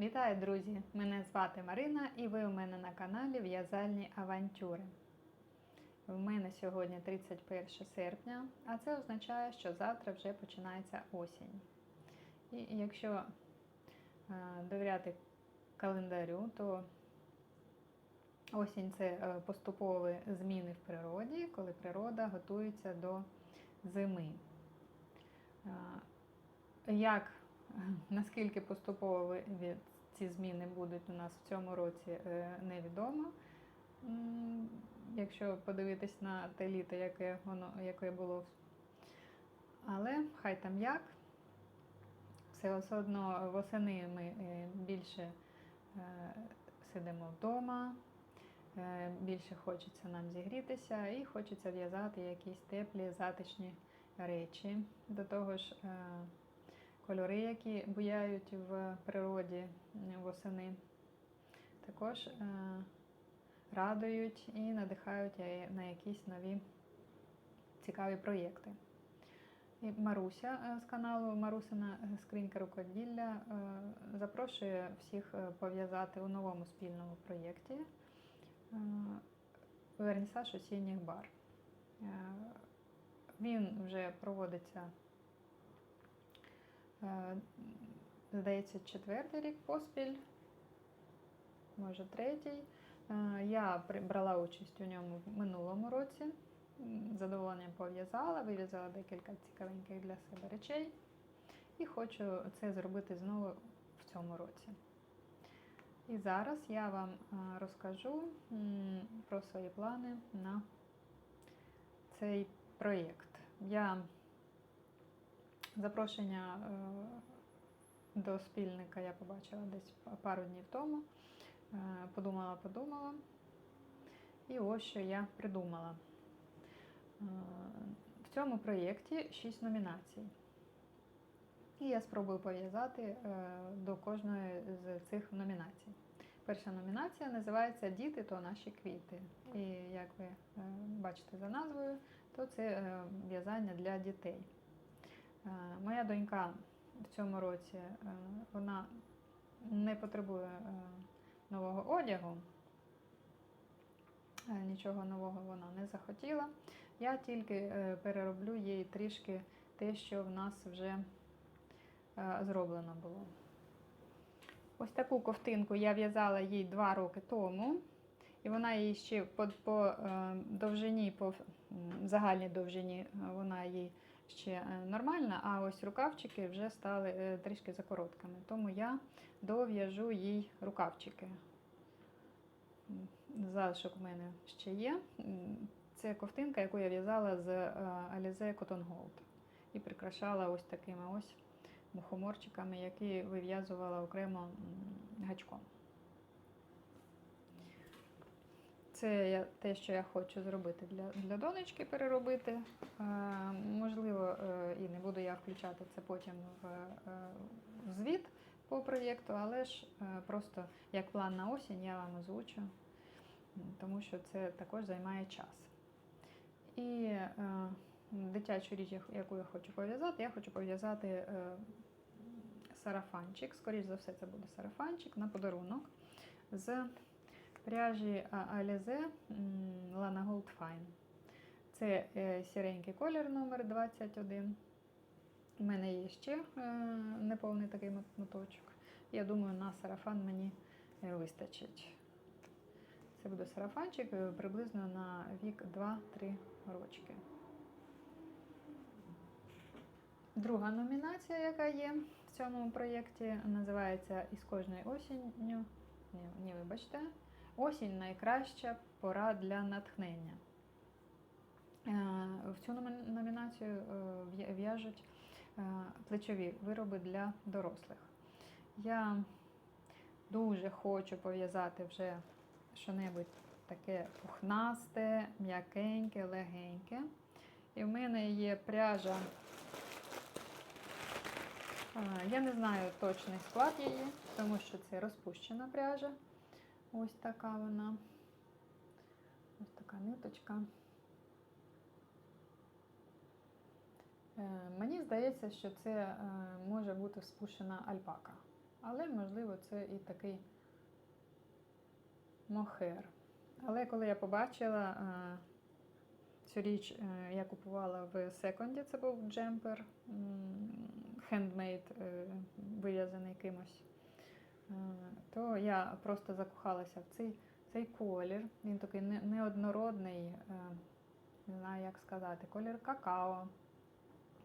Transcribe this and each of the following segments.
Вітаю, друзі! Мене звати Марина і ви у мене на каналі В'язальні авантюри. В мене сьогодні 31 серпня, а це означає, що завтра вже починається осінь. І якщо е, довіряти календарю, то осінь це е, поступові зміни в природі, коли природа готується до зими. Е, Як наскільки поступово ці зміни будуть у нас в цьому році, е, невідомо. Якщо подивитись на те літо, яке воно яке було. Але хай там як. Все одно восени ми е, більше е, сидимо вдома, більше хочеться нам зігрітися і хочеться в'язати якісь теплі, затишні речі. До того ж, кольори, які буяють в природі восени, також е, радують і надихають на якісь нові цікаві проєкти. І Маруся е, з каналу Марусина скринька рукоділля е, запрошує всіх е, пов'язати у новому спільному проєкті е, вернісаж осінніх бар. Е, Він вже проводиться Е, Здається, четвертий рік поспіль, може третій. Е, Я брала участь у ньому в минулому році. Задоволенням пов'язала, вив'язала декілька цікавеньких для себе речей. І хочу це зробити знову в цьому році. І зараз я вам е, розкажу про свої плани на цей проєкт. Я Запрошення е, до спільника я побачила десь пару днів тому. Е, Подумала, подумала. І ось що я придумала. Е, В цьому проєкті 6 номінацій. І я спробую пов'язати до кожної з цих номінацій. Перша номінація називається Діти то наші квіти. І як ви бачите за назвою, то це в'язання для дітей. Е, Моя донька в цьому році е, вона не потребує е, нового одягу. Нічого нового вона не захотіла. Я тільки перероблю їй трішки те, що в нас вже зроблено було. Ось таку ковтинку я в'язала їй два роки тому. І вона їй ще по, по довжині, по загальній довжині, вона їй ще е, нормальна, а ось рукавчики вже стали е, трішки закороткими. Тому я дов'яжу їй рукавчики. Залишок у мене ще є. Це ковтинка, яку я в'язала з е, Alize Cotton Gold. І прикрашала ось такими ось мухоморчиками, які вив'язувала окремо гачком. Це я, те, що я хочу зробити для, для донечки, переробити. Е, можливо, е, і не буду я включати це потім в, е, в звіт по проєкту, але ж е, просто як план на осінь я вам озвучу, тому що це також займає час. І е, дитячу річ, яку- я хочу пов'язати, я хочу пов'язати е, сарафанчик. Скоріше за все, це буде сарафанчик на подарунок з пряжі м, Lana Gold Fine. Це е, сіренький колір номер 21. У мене є ще е, неповний такий моточок. Я думаю, на сарафан мені е, вистачить. Це буде сарафанчик приблизно на вік 2-3 рочки. Друга номінація, яка є в цьому проєкті, називається Із кожною осінню. Ні, ні, вибачте. Осінь найкраща пора для натхнення. Е, В цю номінацію е, в'яжуть е, плечові вироби для дорослих. Я дуже хочу пов'язати вже що-небудь таке пухнасте, м'якеньке, легеньке. І в мене є пряжа. Я не знаю точний склад її, тому що це розпущена пряжа. Ось така вона. Ось така ниточка. Е, Мені здається, що це е, може бути спущена альпака. Але, можливо, це і такий мохер. Але коли я побачила е, цю річ, я купувала в секонді, це був джемпер, хендмейд, вив'язаний кимось, то я просто закохалася в цей, цей колір. Він такий неоднородний, е, не знаю, як сказати, колір какао,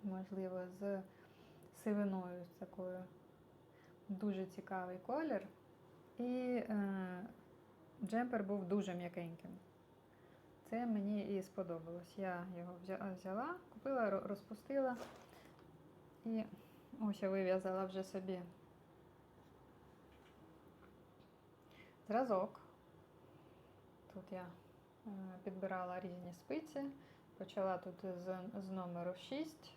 можливо, з сивиною, з такою дуже цікавий колір. І е, джемпер був дуже м'якеньким. Це мені і сподобалось. Я його взяла, купила, розпустила і ось я вив'язала вже собі зразок. Тут я е, підбирала різні спиці, почала тут з, з номеру 6,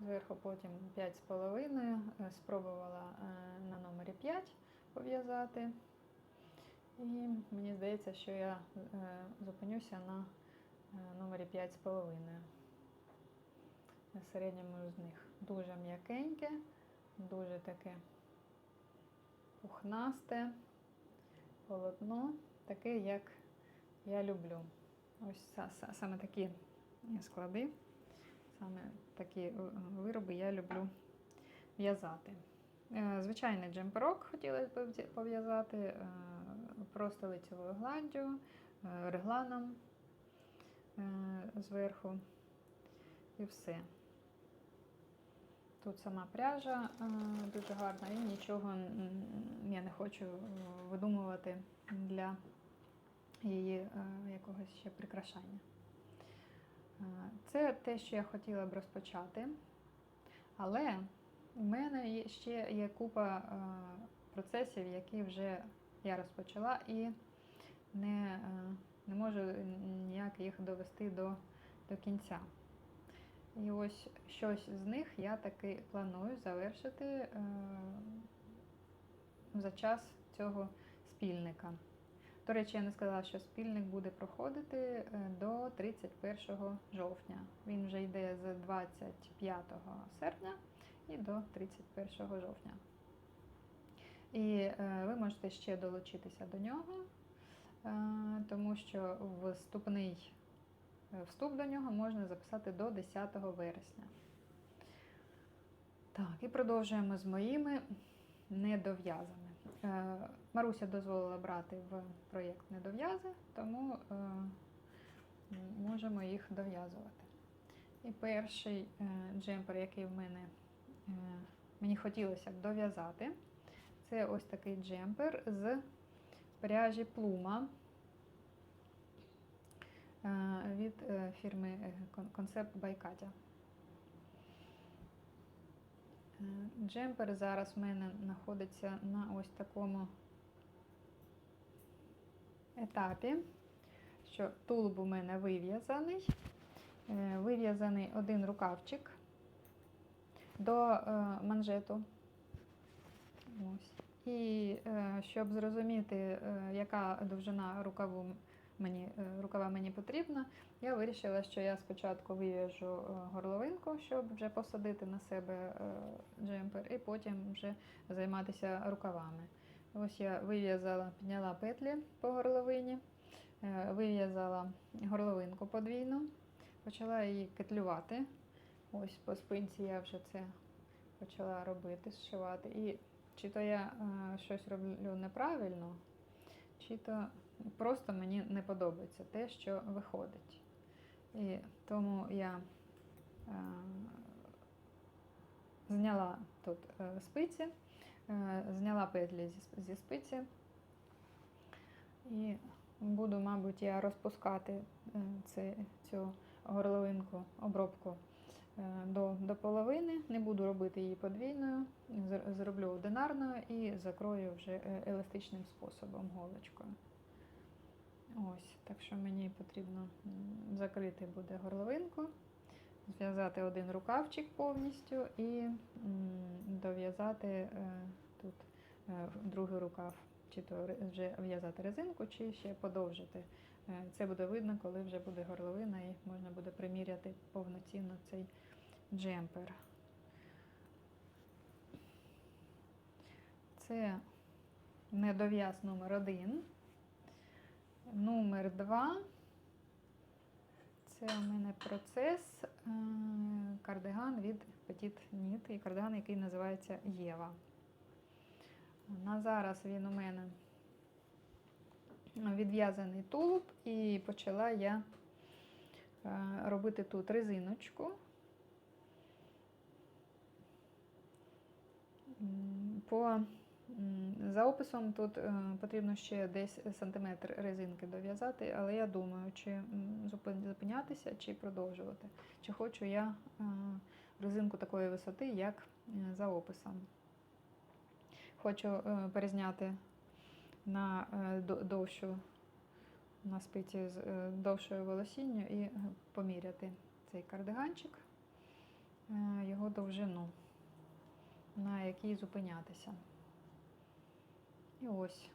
зверху потім 5,5, е, спробувала е, на номері 5 пов'язати. І мені здається, що я зупинюся на номері 5,5 на середньому з них. Дуже м'якеньке, дуже таке пухнасте полотно, таке, як я люблю. Ось са- са- саме такі склади, саме такі е, вироби я люблю в'язати. Е, Звичайний джемперок хотілося б пов'язати е, просто лицевою гладдю, регланом зверху і все. Тут сама пряжа е, дуже гарна і нічого я не хочу е, видумувати для її е, якогось ще прикрашання. Це те, що я хотіла б розпочати. Але у мене ще є купа процесів, які вже я розпочала і не, не можу ніяк їх довести до, до кінця. І ось щось з них я таки планую завершити е, за час цього спільника. До речі, я не сказала, що спільник буде проходити е, до 31 жовтня. Він вже йде з 25 серпня і до 31 жовтня. І е, ви можете ще долучитися до нього, е, тому що вступний вступ до нього можна записати до 10 вересня. Так, і продовжуємо з моїми недов'язами. Е, Маруся дозволила брати в проєкт недов'язи, тому е, можемо їх дов'язувати. І перший е, джемпер, який в мене е, мені хотілося б дов'язати, це ось такий джемпер з пряжі Плума е, від е, фірми е, Кон- Concept by Katya. Е, Джемпер зараз в мене знаходиться на ось такому етапі, що тулуб у мене вив'язаний, Е, вив'язаний один рукавчик до е, манжету. Ось. І е, щоб зрозуміти, е, яка довжина рукаву мені, е, рукава мені потрібна, я вирішила, що я спочатку вив'яжу е, горловинку, щоб вже посадити на себе е, джемпер, і потім вже займатися рукавами. Ось я вив'язала, підняла петлі по горловині, вив'язала горловинку подвійну, почала її кетлювати. Ось по спинці я вже це почала робити, зшивати. І чи то я щось роблю неправильно, чи то просто мені не подобається те, що виходить. І тому я е, зняла тут е, спиці, е, зняла петлі зі, зі спиці. І буду, мабуть, я розпускати е, це, цю горловинку, обробку е, до, до половини. Не буду робити її подвійною, зроблю одинарною і закрою вже е, еластичним способом голочкою. Ось, так що мені потрібно закрити буде горловинку, зв'язати один рукавчик повністю і дов'язати е, тут е, другий рукав, чи то вже в'язати резинку, чи ще подовжити. Е, Це буде видно, коли вже буде горловина і можна буде приміряти повноцінно цей джемпер. Це недов'яз номер один. Номер два. Це у мене процес е, кардиган від Petit Knit і кардиган, який називається Єва. На зараз він у мене відв'язаний тулуб, і почала я е, робити тут резиночку. По за описом тут е, потрібно ще десь сантиметр резинки дов'язати, але я думаю, чи зупинятися, чи продовжувати. Чи хочу я е, резинку такої висоти, як е, за описом. Хочу перезняти на довшу на спиці з довшою волосінню і поміряти цей кардиганчик, його довжину, на якій зупинятися. І ось,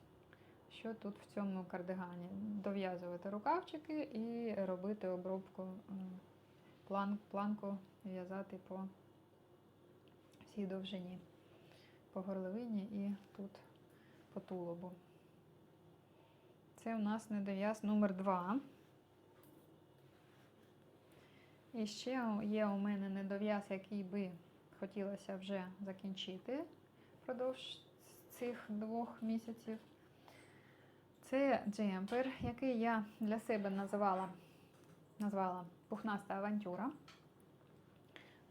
що тут в цьому кардигані. Дов'язувати рукавчики і робити обробку, е, план, планку в'язати по всій довжині, по горловині і тут по тулубу. Це у нас недов'яз номер 2. І ще є у мене недов'яз, який би хотілося вже закінчити впродовж цих двох місяців. Це джемпер, який я для себе називала, назвала пухнаста авантюра.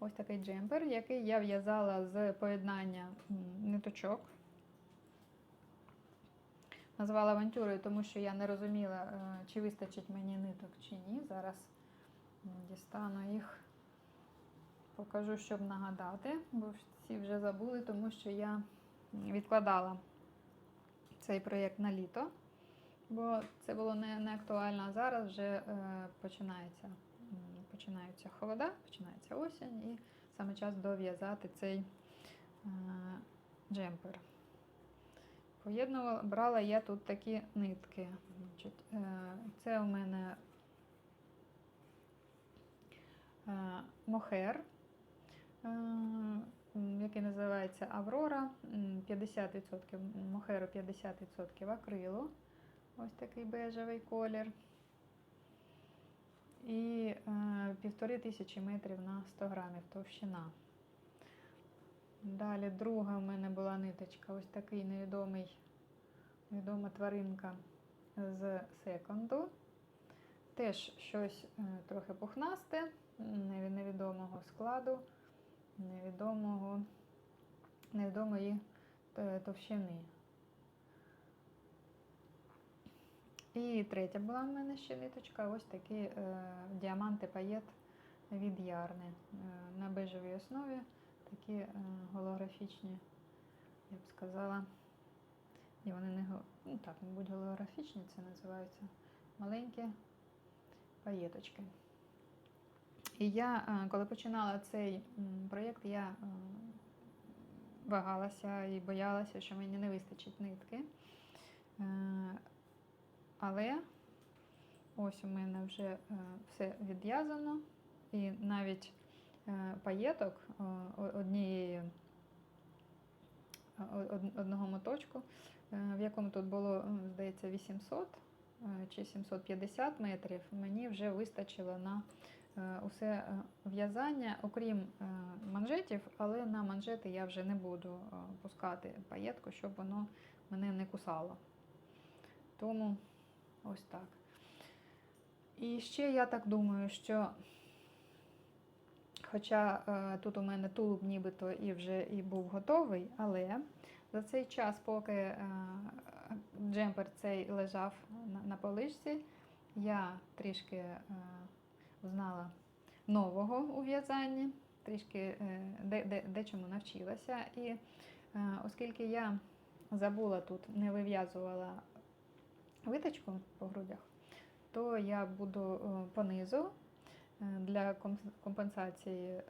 Ось такий джемпер, який я в'язала з поєднання ниточок. Назвала авантюрою, тому що я не розуміла, е, чи вистачить мені ниток чи ні. Зараз дістану їх, покажу, щоб нагадати, бо всі вже забули, тому що я відкладала цей проєкт на літо, бо це було не, не актуально. А зараз вже е, починається, починаються холода, починається осінь, і саме час дов'язати цей е, джемпер. Поєднувала, брала я тут такі нитки. Значить, е, це у мене е, мохер, е, який називається Аврора. 50% мохеру, 50% акрилу. Ось такий бежевий колір. І е, півтори тисячі метрів на 100 грамів товщина. Далі друга в мене була ниточка, ось такий невідомий, невідома тваринка з секонду. Теж щось е, трохи пухнасте, невідомого складу, невідомого, невідомої товщини. І третя була в мене ще ниточка, ось такі е, діаманти паєт від ярни е, на бежевій основі такі е, голографічні, я б сказала. І вони не ну так, мабуть, голографічні, це називаються маленькі паєточки. І я, е, коли починала цей проєкт, я е, вагалася і боялася, що мені не вистачить нитки. Е, Але ось у мене вже все відв'язано, і навіть паєток однієї одного моточку, в якому тут було, здається, 800 е, чи 750 метрів, мені вже вистачило на усе е, в'язання, окрім е, манжетів, але на манжети я вже не буду е, пускати паєтку, щоб воно мене не кусало. Тому ось так. І ще я так думаю, що Хоча е, тут у мене тулуб нібито і вже і був готовий, але за цей час, поки е, джемпер цей лежав на, поличці, я трішки е, знала нового у в'язанні, трішки е, де, де, дечому навчилася. І е, оскільки я забула тут, не вив'язувала виточку по грудях, то я буду е, понизу е, для компенсації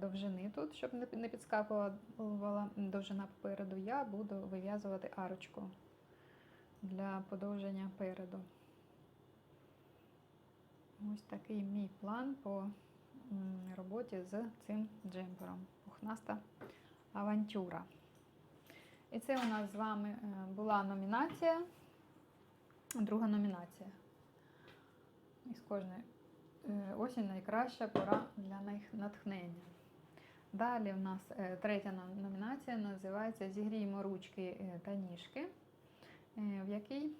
довжини тут, щоб не підскакувала довжина попереду, я буду вив'язувати арочку для подовження переду. Ось такий мій план по роботі з цим джемпером. Пухнаста авантюра. І це у нас з вами е, була номінація, друга номінація. Із кожної е, осінь найкраща пора для натхнення. Далі в нас е, третя номінація називається Зігріємо ручки та ніжки, в якій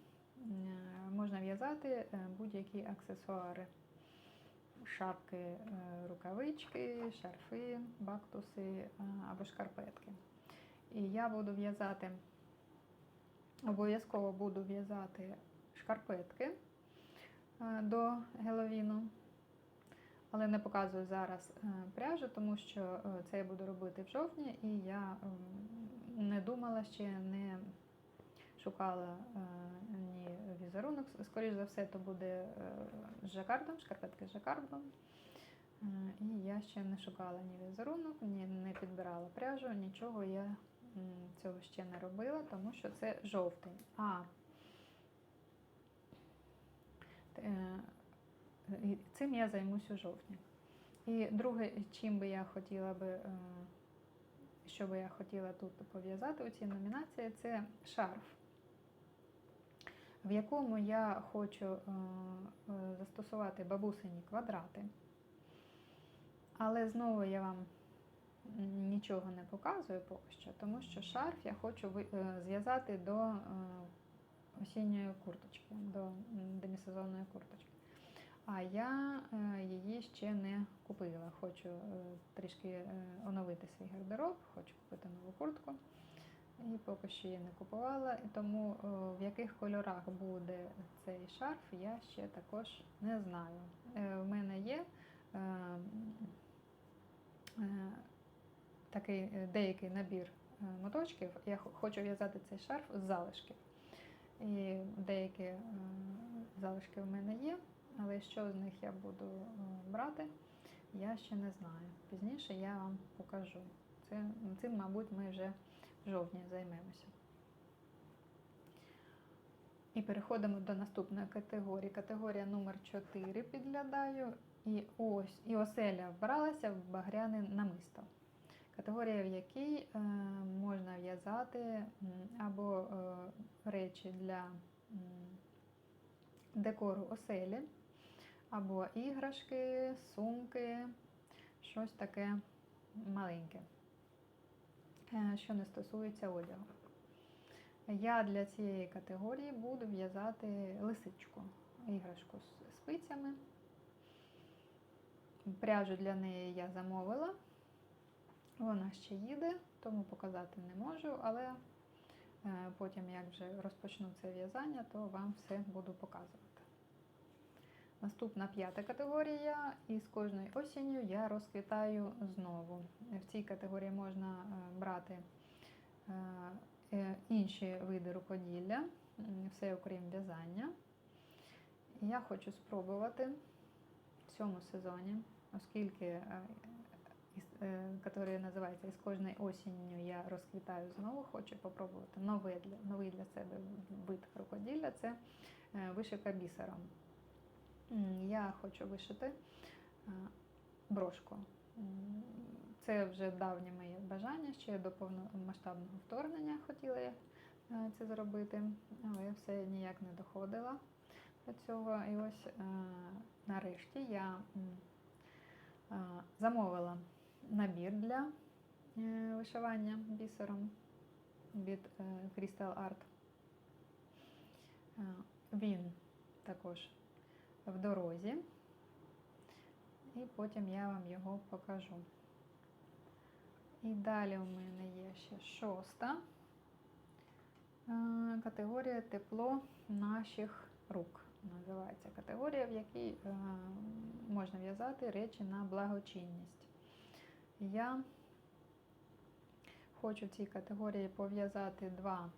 можна в'язати е, будь-які аксесуари. Шапки, е, рукавички, шарфи, бактуси е, або шкарпетки. І я буду в'язати, обов'язково буду в'язати шкарпетки е, до геловіну, але не показую зараз е, пряжу, тому що е, це я буду робити в жовтні, і я не думала ще, не шукала е, ні візерунок. Скоріше за все, то буде е, жакардом, шкарпетки з жакардом. Е, І я ще не шукала ні візерунок, ні не підбирала пряжу, нічого я цього ще не робила, тому що це жовтень. А цим я займусь у жовтні. І друге, чим би я хотіла би, що би я хотіла тут пов'язати у цій номінації, це шарф, в якому я хочу е, е, застосувати бабусині квадрати. Але знову я вам нічого не показую поки що, тому що шарф я хочу е, зв'язати до осінньої курточки, до демісезонної курточки. А я її ще не купила. Хочу трішки оновити свій гардероб, хочу купити нову куртку. І поки що її не купувала. Тому е, в яких кольорах буде цей шарф, я ще також не знаю. Е, В мене є е, такий деякий набір моточків. Я хочу в'язати цей шарф з залишків. І деякі залишки в мене є, але що з них я буду брати, я ще не знаю. Пізніше я вам покажу. Це, цим, мабуть, ми вже в жовтні займемося. І переходимо до наступної категорії. Категорія номер 4 підглядаю. І ось і оселя вбралася в багряне намисто. Категорія, в якій е, можна в'язати або е, речі для м, декору оселі, або іграшки, сумки, щось таке маленьке, е, що не стосується одягу. Я для цієї категорії буду в'язати лисичку, іграшку з спицями. Пряжу для неї я замовила. Вона ще їде, тому показати не можу, але е, потім, як вже розпочну це в'язання, то вам все буду показувати. Наступна п'ята категорія, і з кожною осінню я розквітаю знову. В цій категорії можна е, брати е, е, інші види рукоділля, все окрім в'язання. Я хочу спробувати в цьому сезоні, оскільки категорія називається Із кожної осінню я розквітаю знову, хочу попробувати новий для, новий для себе вид рукоділля це вишивка бісером. Я хочу вишити е, брошку. Це вже давнє моє бажання, ще до повномасштабного вторгнення хотіла я е, це зробити, але все ніяк не доходила до цього. І ось е, нарешті я замовила набір для вишивання бісером від Crystal Art. Він також в дорозі, і потім я вам його покажу. І далі у мене є ще шоста е, категорія тепло наших рук. Називається категорія, в якій е, можна в'язати речі на благочинність. Я хочу в цій категорії пов'язати два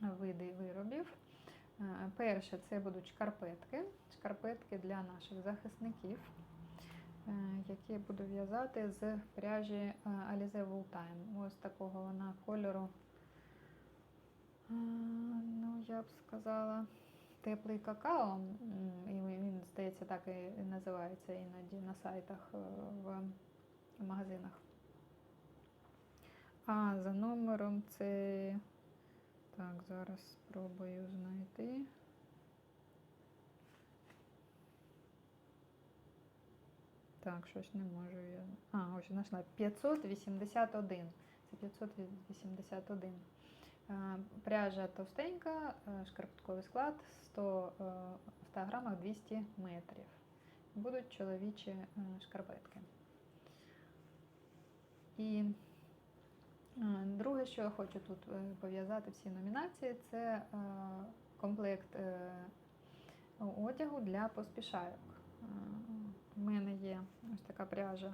види виробів. Е, Перше це будуть шкарпетки, шкарпетки для наших захисників, е, які буду в'язати з пряжі е, Alize Time. Ось такого вона кольору. Ну, я б сказала, теплий какао. І він, здається, так і називається іноді на сайтах в магазинах. А за номером це. Так, зараз спробую знайти. Так, щось не можу я. А, ось знайшла. 581. Це 581. Е, Пряжа товстенька, е, шкарпетковий склад 100, е, в 100 грамах 200 метрів. Будуть чоловічі шкарпетки. І друге, що я хочу тут е, пов'язати всі номінації, це е, комплект е, одягу для поспішайок. Е, У мене є ось така пряжа,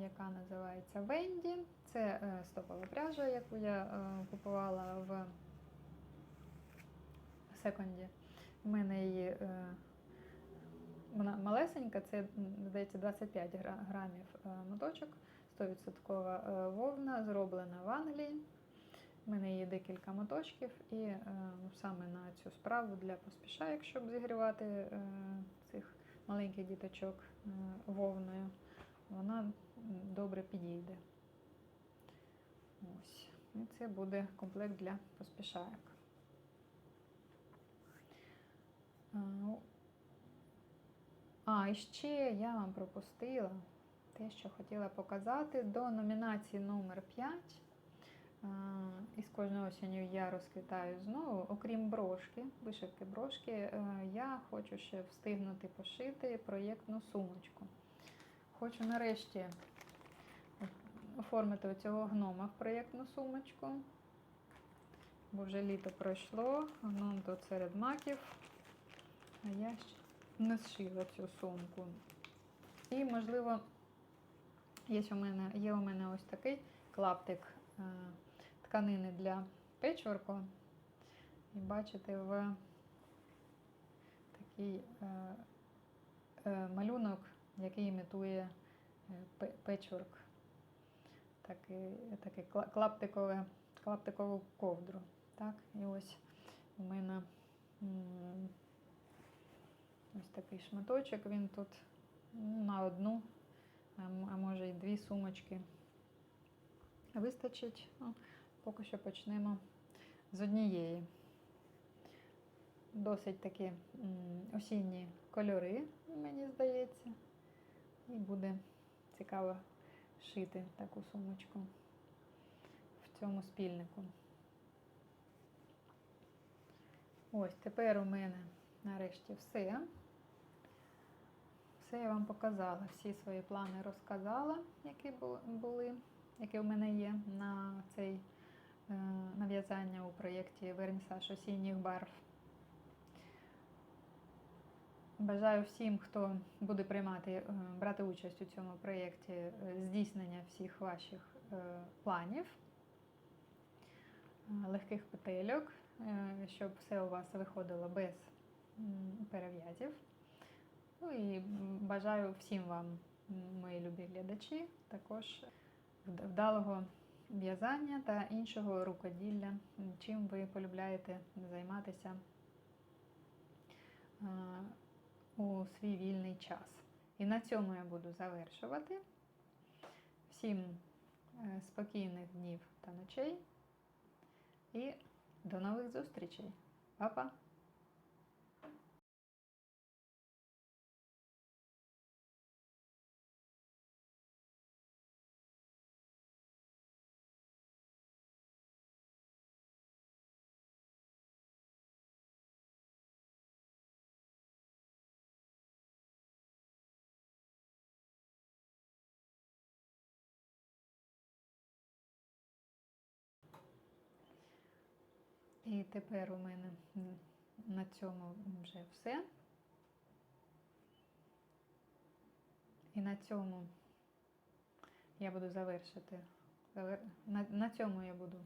яка називається Венді. Це е, стопова пряжа, яку я е, купувала в секонді. У мене її е, вона малесенька, це, здається, 25 грамів е, моточок, 100% е, вовна, зроблена в Англії. У мене є декілька моточків, і е, саме на цю справу для поспішайок, щоб зігрівати е, цих маленьких діточок вовною, вона добре підійде. Ось. І це буде комплект для ну, А, і ще я вам пропустила те, що хотіла показати до номінації номер 5. Із кожною осінню я розквітаю знову, окрім брошки, вишивки брошки, е, я хочу ще встигнути пошити проєктну сумочку. Хочу нарешті оформити цього гнома в проєктну сумочку. Бо вже літо пройшло, гном тут серед маків. А я ще не зшила цю сумку. І, можливо, є у мене, є у мене ось такий клаптик е, тканини для печворку. І бачите, в такий е, е, малюнок, який імітує печворк. Такий, такий клаптикове, клаптикову ковдру. Так? І ось у мене ось такий шматочок, він тут на одну, а може і дві сумочки вистачить. Ну, поки що почнемо з однієї. Досить такі осінні кольори, мені здається. І буде цікаво шити таку сумочку в цьому спільнику. Ось тепер у мене нарешті все. Все я вам показала, всі свої плани розказала, які були, які у мене є на цей е, нав'язання у проєкті Вернісаж осінніх барв. Бажаю всім, хто буде приймати, е, брати участь у цьому проєкті, е, здійснення всіх ваших планів, легких петельок, щоб все у вас виходило без перев'язів. Ну і бажаю всім вам, мої любі глядачі, також вдалого в'язання та іншого рукоділля, чим ви полюбляєте займатися е, у свій вільний час. І на цьому я буду завершувати. Всім е, спокійних днів та ночей і до нових зустрічей. Па-па! І тепер у мене на цьому вже все. І на цьому я буду завершити. На, на цьому я буду